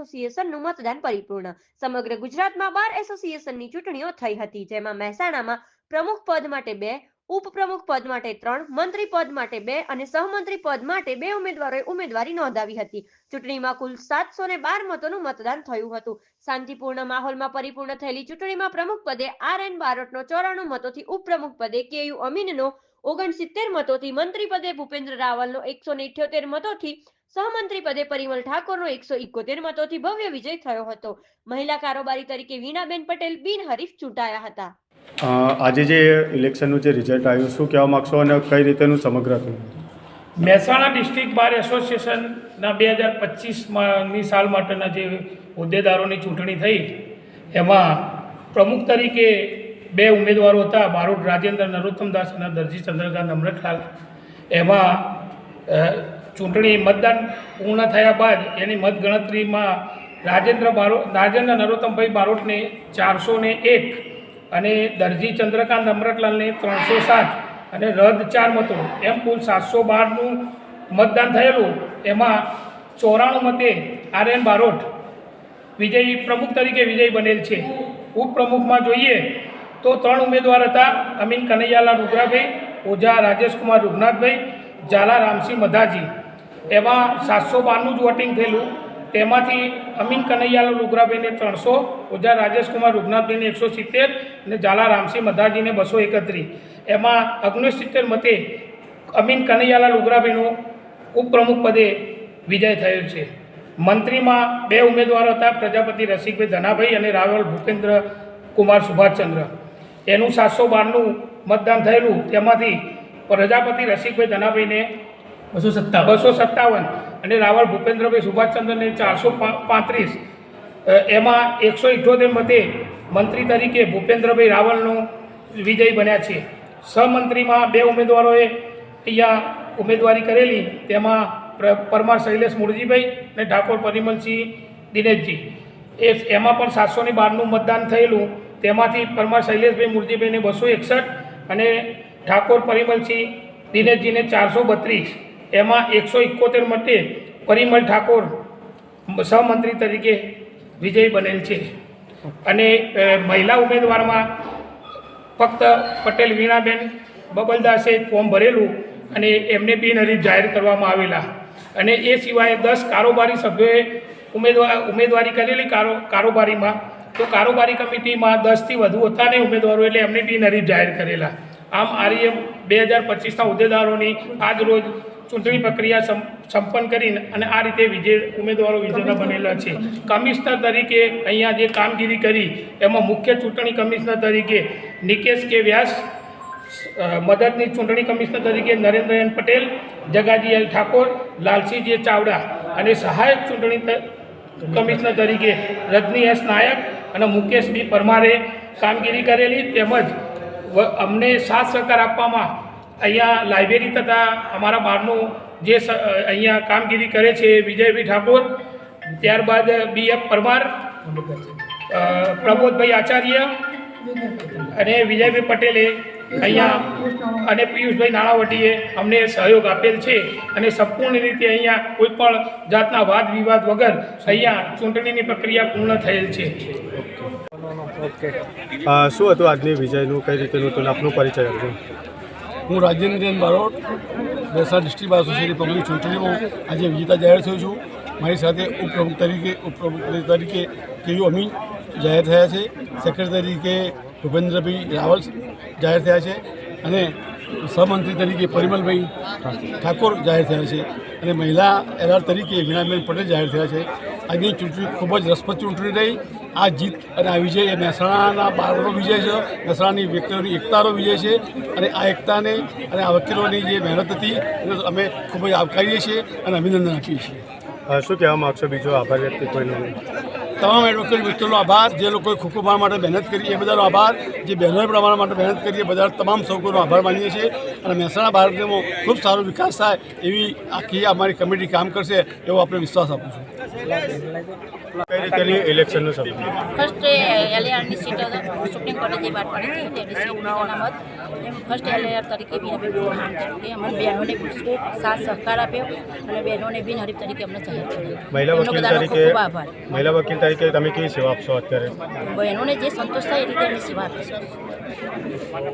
એસોસિએશનનું મતદાન પરિપૂર્ણ. સમગ્ર ગુજરાતમાં બાર એસોસિએશનની ચૂંટણીઓ થઈ હતી, જેમાં મહેસાણામાં પ્રમુખ પદ માટે બે ઉપપ્રમુખ પદ માટે ત્રણ, મંત્રી પદ માટે બે અને સહમંત્રી પદ માટે બે ઉમેદવારોએ ઉમેદવારી નોંધાવી હતી. ચૂંટણીમાં કુલ સાતસો ને બાર મતોનું મતદાન થયું હતું. શાંતિપૂર્ણ માહોલમાં પરિપૂર્ણ થયેલી ચૂંટણીમાં પ્રમુખ પદે આર એન બારોટનો ચોરાણું મતોથી ઉપપ્રમુખ પદે કે યુ અમીનનો ઓગણસિત્તેર મતોથી, મંત્રી પદે ભૂપેન્દ્ર રાવલનો એકસો ને ઇઠ્યોતેર મતોથી, સહમંત્રી પદે પરિમલ ઠાકોરનો એકસો ઇકોતેર મતોથી ભવ્ય વિજય થયો હતો. મહિલા કારોબારી તરીકે વીણાબેન પટેલ બિનહરીફ ચૂંટાયા હતા. આજે જે ઇલેક્શનનું જે રિઝલ્ટ આવ્યું, શું કહેવા માગશો અને કઈ રીતેનું સમગ્ર હતું? મહેસાણા ડિસ્ટ્રિક્ટ બાર એસોસિએશનના બે હજાર પચીસમાંની સાલ માટેના જે હોદ્દેદારોની ચૂંટણી થઈ, એમાં પ્રમુખ તરીકે બે ઉમેદવારો હતા, બારોટ રાજેન્દ્ર નરોત્તમદાસ અને દરજી ચંદ્રકાંત અમૃતલાલ એમાં ચૂંટણી મતદાન પૂર્ણ થયા બાદ એની મતગણતરીમાં રાજેન્દ્ર બારો, રાજેન્દ્ર નરોત્તમભાઈ બારોટને ચારસો ને એક અને દરજી ચંદ્રકાંત અમરતલાલને ત્રણસો સાત અને રદ ચાર મતો, એમ કુલ સાતસો બારનું મતદાન થયેલું. એમાં ચોરાણું મતે આર એન બારોટ વિજયી પ્રમુખ તરીકે વિજયી બનેલ છે. ઉપપ્રમુખમાં જોઈએ તો ત્રણ ઉમેદવાર હતા અમીન કનૈયાલાલ રુદ્રાભાઈ ઓઝા રાજેશકુમાર રૂગનાથભાઈ, ઝાલા રામસિંહ મધાજી. એમાં સાતસો બારનું જ વોટિંગ થયેલું. તેમાંથી અમીન કનૈયાલાલ રૂગરાભાઈને ત્રણસો ઓઝા રાજેશકુમાર રૂગનાથભાઈને એકસો સિત્તેર અને ઝાલા રામસિંહ મધાજીને બસો એકત્રીસ. એમાં ઓગણસિત્તેર મતે અમીન કનૈયાલાલ ઉગરાભાઈનું ઉપપ્રમુખ પદે વિજય થયેલ છે. મંત્રીમાં બે ઉમેદવારો હતા પ્રજાપતિ રસિકભાઈ ધનાભાઈ અને રાવલ ભૂપેન્દ્ર કુમાર સુભાષચંદ્ર. એનું સાતસો બારનું મતદાન થયેલું તેમાંથી પ્રજાપતિ રસિકભાઈ ધનાભાઈને બસો સત્તાવન. બસો સત્તાવન. અને રાવળ ભૂપેન્દ્રભાઈ સુભાષચંદ્રને ચારસો પાંત્રીસ એમાં એકસો ઇઠ્યોતેર મતે મંત્રી તરીકે ભૂપેન્દ્રભાઈ રાવલનો વિજય બન્યા છે. સહમંત્રીમાં બે ઉમેદવારોએ અહીંયા ઉમેદવારી કરેલી, તેમાં પરમાર શૈલેષ મુરજીભાઈ અને ઠાકોર પરિમલસિંહ દિનેશજી. એ એમાં પણ સાતસો ને બારનું મતદાન થયેલું, તેમાંથી પરમાર શૈલેષભાઈ મુરજીભાઈને બસો એકસઠ અને ઠાકોર પરિમલસિંહ દિનેશજીને ચારસો બત્રીસ. એમાં એકસો એકોતેર મતે પરિમલ ઠાકોર સહમંત્રી તરીકે વિજયી બનેલ છે. અને મહિલા ઉમેદવારમાં ફક્ત પટેલ વીણાબેન, બબલદાસે ફોર્મ ભરેલું અને એમને બિનહરીફ જાહેર કરવામાં આવેલા. અને એ સિવાય દસ કારોબારી સભ્યોએ ઉમેદવાર ઉમેદવારી કરેલી કારો, કારોબારીમાં. તો કારોબારી કમિટીમાં દસથી વધુ હતા ઉમેદવારો એટલે એમને બિનહરીફ જાહેર કરેલા. આમ આરએમ બે હજાર પચીસના હોદ્દેદારોની આજ રોજ ચૂંટણી પ્રક્રિયા સંપન્ન કરીને અને આ રીતે વિજય ઉમેદવારો વિજેતા બનેલા છે. કમિશનર તરીકે અહીંયા જે કામગીરી કરી એમાં મુખ્ય ચૂંટણી કમિશનર તરીકે નિકેશ કે વ્યાસ મદદની ચૂંટણી કમિશનર તરીકે Narendra N Patel Jagaji L Thakor Lalsinh J Chavda અને સહાયક ચૂંટણી કમિશનર તરીકે રજની એસ નાયક અને મુકેશ બી પરમારે કામગીરી કરેલી તેમજ અમને સાથ સહકાર આપવામાં અહીંયા લાઇબ્રેરી તથા અમારા બહારનું જે અહીંયા કામગીરી કરે છે વિજયભાઈ ઠાકોર, ત્યારબાદ બી. એફ. પરમાર પ્રબોધભાઈ આચાર્ય અને વિજયભાઈ પટેલે અહીંયા અને પિયુષભાઈ નાણાવટીએ અમને સહયોગ આપેલ છે અને સંપૂર્ણ રીતે અહીંયા કોઈ પણ જાતના વાદ વિવાદ વગર અહીંયા ચૂંટણીની પ્રક્રિયા પૂર્ણ થયેલ છે. શું હતું આજની વિજયનું, કઈ રીતેનું અને પરિચય આપજો. હું રાજેન્દ્રન બારોટ બેસા ડિસ્ટ્રિક્ટ બાર સોસાયટી પબ્લિક ચૂંટણીમાં આજે વિજેતા જાહેર થયો છું. મારી સાથે ઉપપ્રમુખ તરીકે ઉપપ્રમુખ તરીકે કેયુ અમીન જાહેર થયા છે. સેક્રેટરી તરીકે ભૂપેન્દ્રભાઈ રાવલ જાહેર થયા છે અને સહમંત્રી તરીકે પરિમલભાઈ ઠાકોર જાહેર થયા છે. અને મહિલા એરઆર તરીકે વીણાબેન પટેલ જાહેર થયા છે. આજની ચૂંટણી ખૂબ જ રસપ્રદ ચૂંટણી રહી. આ જીત અને આ વિજય એ મહેસાણાના બાળકોનો વિજય છે. મહેસાણાની વ્યક્તિઓની એકતાનો વિજય છે અને આ એકતાને અને આ વકીલોની જે મહેનત હતી એને અમે ખૂબ જ આવકારીએ છીએ અને અભિનંદન આપીએ છીએ. શું કહેવા માગશો? બીજો આભાર વ્યક્ત કોઈ તમામ એડવોકેટ મિત્રોનો આભાર. જે લોકોએ ખોખો મારા માટે મહેનત કરી એ બધાનો આભાર. જે બહેનોએ પણ અમારા માટે મહેનત કરી એ બધા તમામ સૌકોનો આભાર માનીએ છીએ. અને મહેસાણા ભારતનો ખૂબ સારો વિકાસ થાય એવી આખી અમારી કમિટી કામ કરશે એવો આપણે વિશ્વાસ આપું છું. કઈ ઇલેક્શનનું ફર્સ્ટ એલએઆરની સીટ સુપ્રીમ કોર્ટે જે બહાર પાડી હતી સીટની અનામત એમ ફર્સ્ટ એલએઆર તરીકે બી અમે પ્રોત્સાહન કર્યું કે અમારી બહેનોને સાથ સહકાર આપ્યો અને બહેનોને બિનહરીફ તરીકે અમને જાહેર કર્યા મહિલા વકીલ તરીકે આભાર. મહિલા વકીલ તરીકે તમે કેવી સેવા આપશો અત્યારે? બહેનોને જે સંતોષ થાય એ રીતે અમે સેવા આપીશું.